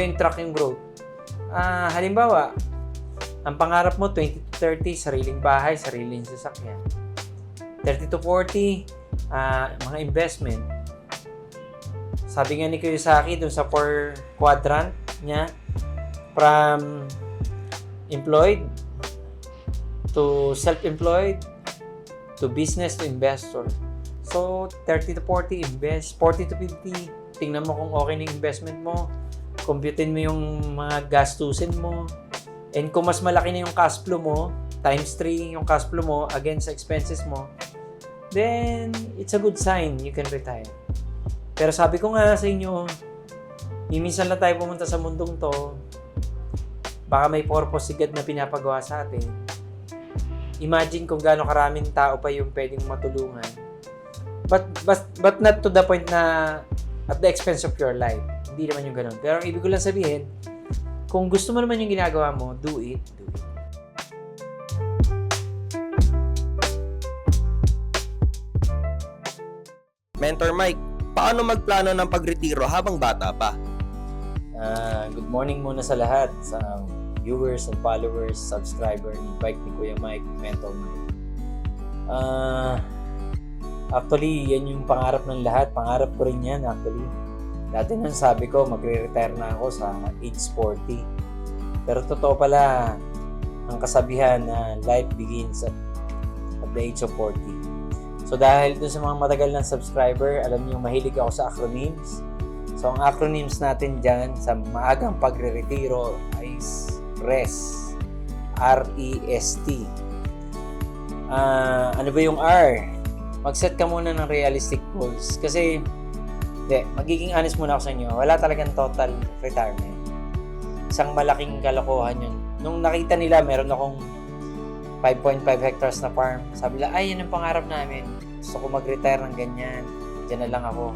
ba yung tracking growth? Ah, halimbawa, ang pangarap mo 20 to 30, sariling bahay, sariling sasakyan. 30 to 40, ah, mga investment. Sabi nga ni Kiyosaki dun sa 4 quadrant niya, from employed to self-employed to business to investor. So, 30 to 40 invest, 40 to 50, tingnan mo kung okay na investment mo, computein mo yung mga gastusin mo, and kung mas malaki na yung cash flow mo, times 3 yung cash flow mo against expenses mo, then it's a good sign you can retire. Pero sabi ko nga sa inyo, minsan lang tayo pumunta sa mundong to, baka may purpose sigad na pinapagawa sa atin. Imagine kung gaano karaming tao pa yung pwedeng matulungan. But, but, but not to the point na at the expense of your life. Hindi naman yung ganun. Pero ang ibig ko lang sabihin, kung gusto mo naman yung ginagawa mo, do it, do it. Mentor Mike, paano magplano ng pagretiro habang bata pa? Ah, good morning muna sa lahat sa viewers and followers, subscriber ni Bike ni Kuya Mike, Mentor Mike. Ah, actually, yan yung pangarap ng lahat. Pangarap ko rin yan actually. Dati nang sabi ko, magre-retire na ako sa age 40. Pero totoo pala, ang kasabihan na life begins at, at the age of 40. So dahil dun sa mga matagal ng subscriber, alam niyo mahilig ako sa acronyms. So, ang acronyms natin dyan sa maagang pagre-retiro ay REST. R-E-S-T. Ah, ano ba yung R? Mag-set ka muna ng realistic goals. Kasi, hindi, magiging honest muna ako sa inyo, wala talagang total retirement. Isang malaking kalokohan yun. Nung nakita nila, meron akong 5.5 hectares na farm. Sabi nila, ay, yan ang pangarap namin. Gusto ko mag-retire ng ganyan. Diyan na lang ako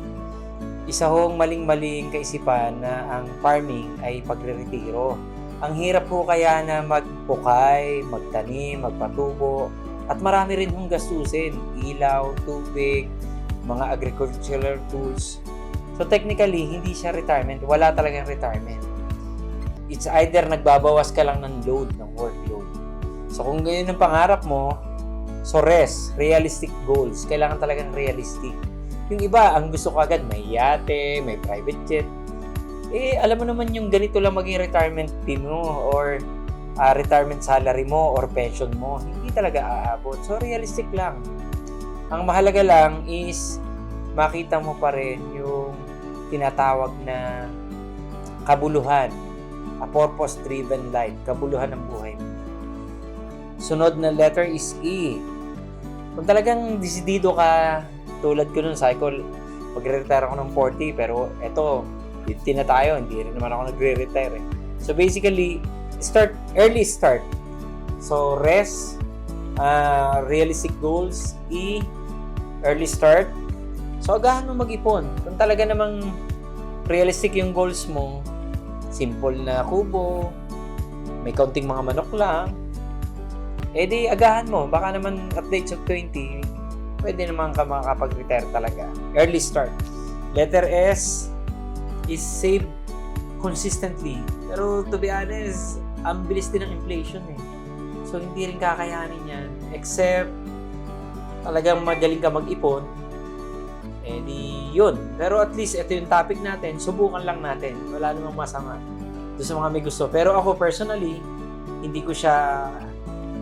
isa hong maling-maling kaisipan na ang farming ay pagre-retiro. Ang hirap po kaya na magbukay, magtanim, magpatubo, at marami rin hong gastusin. Ilaw, tubig, mga agricultural tools. So technically, hindi siya retirement. Wala talagang retirement. It's either nagbabawas ka lang ng load, ng workload. So kung ganyan ang pangarap mo, so rest, realistic goals. Kailangan talagang realistic. Yung iba, ang gusto ko agad, may yate, may private jet. Eh, alam mo naman yung ganito lang maging retirement fee mo or ah, retirement salary mo or pension mo. Hindi talaga aabot. So, realistic lang. Ang mahalaga lang is makita mo pa rin yung tinatawag na kabuluhan. A purpose-driven life. Kabuluhan ng buhay. Sunod na letter is E. Kung talagang desidido ka tulad ko nun, cycle, magre-retire ako ng 40, pero eto, 50 na tayo, hindi rin naman ako nagre-retire. Eh. So basically, start, early start. So rest, uh, realistic goals, E, early start. So agahan mo mag-ipon. Kung talaga namang realistic yung goals mo, simple na kubo, may kaunting mga manok lang, eh di agahan mo. Baka naman age of 20, pwede naman ka makakapag-retire talaga. Early start. Letter S is save consistently. Pero to be honest, ang bilis din ng inflation eh. So hindi rin kakayanin yan. Except talagang magaling ka mag-ipon, eh di yun. Pero at least ito yung topic natin, subukan lang natin. Wala namang masama. Doon sa mga may gusto. Pero ako personally, hindi ko siya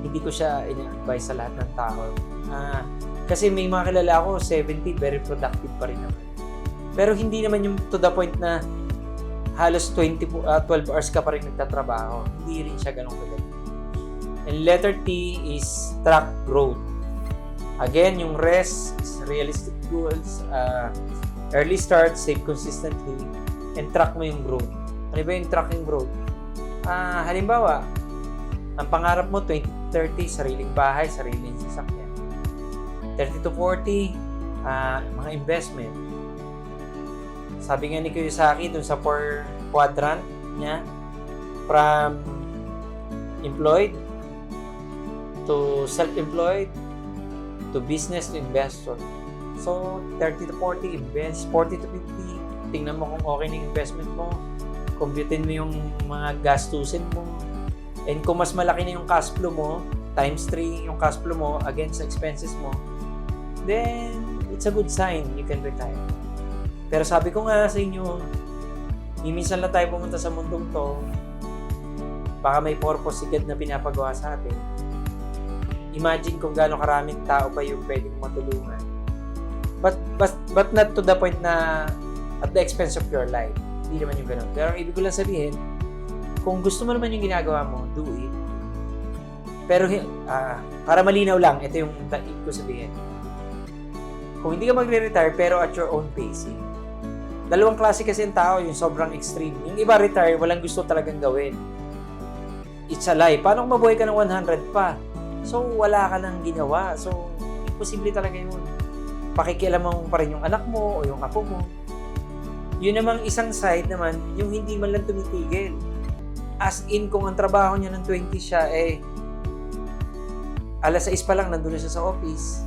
hindi ko siya ina-advise sa lahat ng tao. Ah, kasi may mga kilala ako, 70, very productive pa rin naman. Pero hindi naman yung to the point na halos 20, po- ah, 12 hours ka pa rin nagtatrabaho. Hindi rin siya ganun kagaling. And letter T is track growth. Again, yung rest is realistic goals, ah, early start, save consistently, and track mo yung growth. Ano ba yung tracking growth? Ah, halimbawa, ang pangarap mo 20 30 sariling bahay, sariling sasakyan. 30 to 40 ah, mga investment. Sabi nga ni Kiyosaki dun sa 4 quadrant niya from employed to self-employed to business to investor. So, 30 to 40 invest, 40 to 50 tingnan mo kung okay na yung investment mo. Computein mo yung mga gastusin mo. And kung mas malaki na yung cash flow mo, times 3 yung cash flow mo against expenses mo, then it's a good sign you can retire. Pero sabi ko nga sa inyo, minsan lang tayo pumunta sa mundong to, baka may purpose si God na pinapagawa sa atin. Imagine kung gaano karaming tao pa yung pwedeng matulungan. But, but, but not to the point na at the expense of your life. Hindi naman yung ganun. Pero ang ibig ko lang sabihin, kung gusto mo naman yung ginagawa mo, do it. Pero ah, para malinaw lang, ito yung taig ko sabihin. Kung hindi ka magre-retire pero at your own pacing. Dalawang klase kasi yung tao, yung sobrang extreme. Yung iba retire, walang gusto talagang gawin. It's a lie. Paano kung mabuhay ka ng 100 pa? So, wala ka nang ginawa. So, imposible talaga yun. Pakikialaman mo pa rin yung anak mo o yung apo mo. Yun namang isang side naman, yung hindi man lang tumitigil. As in, kung ang trabaho niya ng 20 siya, eh, alas 6 pa lang, nandun na siya sa office.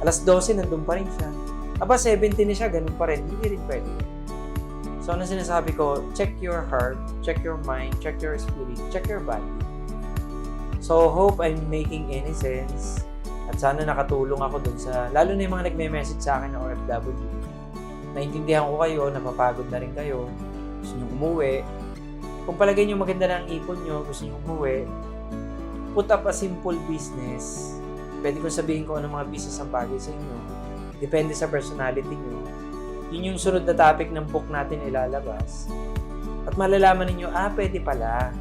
Alas 12, nandun pa rin siya. Aba, 70 na siya, ganun pa rin. Hindi rin pwede. So, ano sinasabi ko, check your heart, check your mind, check your spirit, check your body. So, hope I'm making any sense. At sana nakatulong ako dun sa, lalo na yung mga nagme-message sa akin na OFW. Naintindihan ko kayo, napapagod na rin kayo, gusto nyo umuwi. Kung palagay nyo maganda na ipon nyo, gusto nyo umuwi, put up a simple business. Pwede ko sabihin ko ano mga business ang bagay sa inyo. Depende sa personality nyo. Yun yung sunod na topic ng book natin ilalabas. At malalaman ninyo, ah, pwede pala.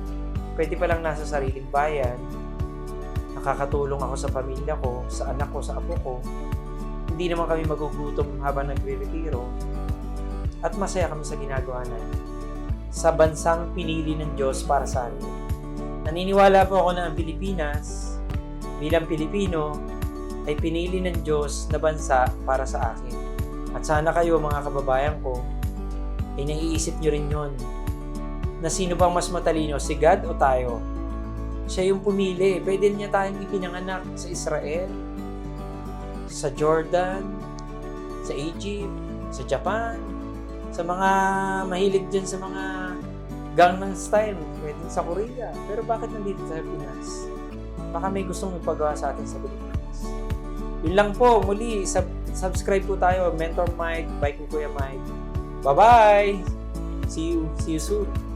Pwede palang nasa sariling bayan. Nakakatulong ako sa pamilya ko, sa anak ko, sa apo ko. Hindi naman kami magugutom habang nagre-retiro. At masaya kami sa ginagawa namin. Sa bansang pinili ng Diyos para sa atin. Naniniwala po ako na ang Pilipinas, bilang Pilipino, ay pinili ng Diyos na bansa para sa akin. At sana kayo mga kababayan ko, ay naiisip nyo rin yon na sino bang mas matalino, si God o tayo? Siya yung pumili. Pwede niya tayong ipinanganak sa Israel, sa Jordan, sa Egypt, sa Japan, sa mga mahilig dyan sa mga Gangnam Style, pwede sa Korea. Pero bakit nandito sa Pinas? Baka may gustong ipagawa sa atin sa Pilipinas. Yun lang po, muli, sub- subscribe po tayo, Mentor Mike, Bike ni Kuya Mike. Bye-bye! See you, see you soon.